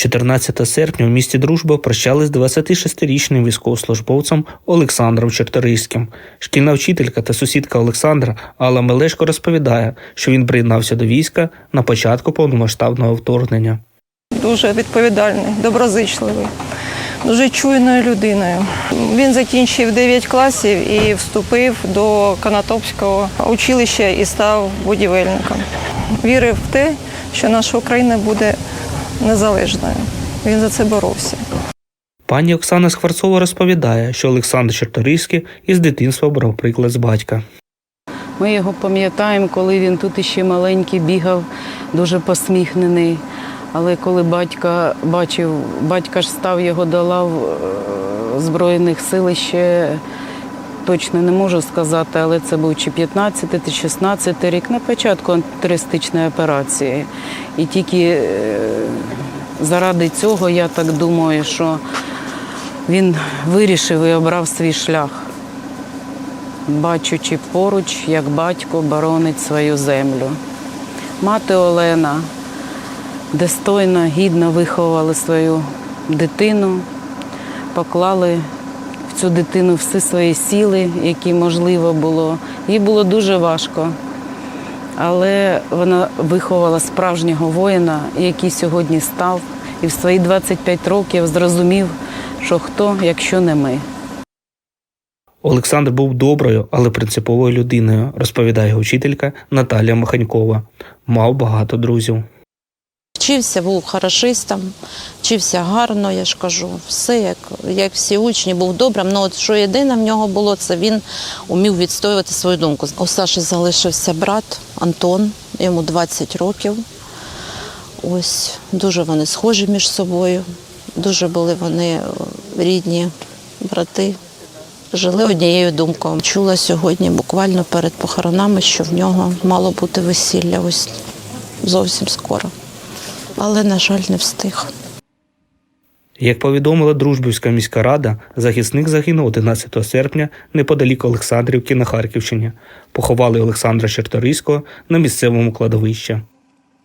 14 серпня у місті Дружба прощали з 26-річним військовослужбовцем Олександром Чорторийським. Шкільна вчителька та сусідка Олександра Алла Мелешко розповідає, що він приєднався до війська на початку повномасштабного вторгнення. дуже відповідальний, доброзичливий, дуже чуйною людиною. Він закінчив 9 класів і вступив до Канатопського училища і став будівельником. Вірив в те, що наша Україна буде незалежною. Він за це боровся. Пані Оксана Скворцова розповідає, що Олександр Чорторийський із дитинства брав приклад з батька. Ми його пам'ятаємо, коли він тут іще маленький бігав, дуже посміхнений. Але коли батька бачив, батька ж став його до лав е, Збройних сил ще точно не можу сказати, але це був чи 15 чи 16 рік на початку антитерористичної операції. І тільки е, заради цього я так думаю, що він вирішив і обрав свій шлях бачучи поруч, як батько боронить свою землю. Мати Олена достойно, гідно виховувала свою дитину, поклали в цю дитину всі свої сили, які можливо було. Їй було дуже важко, але вона виховала справжнього воїна, який сьогодні став, і в свої 25 років зрозумів, що хто, якщо не ми. Олександр був доброю, але принциповою людиною, розповідає його вчителька Наталія Маханькова. Мав багато друзів. Вчився, був хорошистом, вчився гарно, я ж кажу, все як, як всі учні, був добрим. Ну от що єдине в нього було, це він умів відстоювати свою думку. У Саші залишився брат Антон, йому 20 років. Ось дуже вони схожі між собою, дуже були вони е, рідні брати. Жили однією думкою. Чула сьогодні буквально перед похоронами, що в нього мало бути весілля ось зовсім скоро. Але, на жаль, не встиг. Як повідомила Дружбівська міська рада, захисник загинув 11 серпня неподалік Олександрівки на Харківщині. Поховали Олександра Чорторийського на місцевому кладовищі.